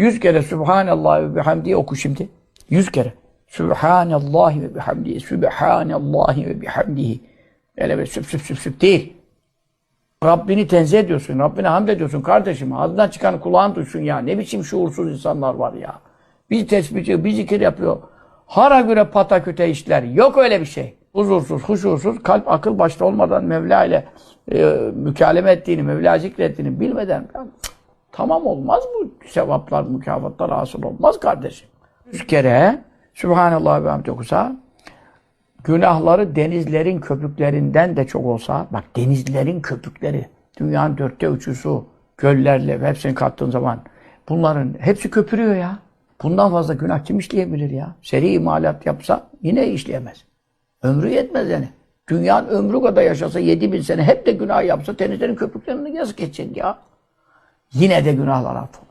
Yüz kere Subhanallah ve bihamdihi oku şimdi. Yüz kere. Subhanallah ve bihamdihi. Subhanallah ve bihamdihi. Öyle bir süp süp süp süp değil. Rabbini tenzih ediyorsun. Rabbine hamd ediyorsun kardeşim. Ağzından çıkan kulağın duysun ya. Ne biçim şuursuz insanlar var ya. Bir tesbih, bir zikir yapıyor. Hara göre pataküte işler. Yok öyle bir şey. Huzursuz, huşursuz, kalp akıl başta olmadan Mevla ile e, mükaleme ettiğini, Mevla zikrettiğini bilmeden tamam olmaz bu sevaplar, mükafatlar hasıl olmaz kardeşim. Yüz kere Sübhanallah ve hamd okusa günahları denizlerin köpüklerinden de çok olsa, bak denizlerin köpükleri, dünyanın dörtte üçü su, göllerle hepsini kattığın zaman bunların hepsi köpürüyor ya. Bundan fazla günah kim işleyebilir ya? Seri imalat yapsa yine işleyemez. Ömrü yetmez yani. Dünyanın ömrü kadar yaşasa 7000 sene hep de günah yapsa denizlerin köpüklerini yazık edecek ya. Yine de günahlar affolur.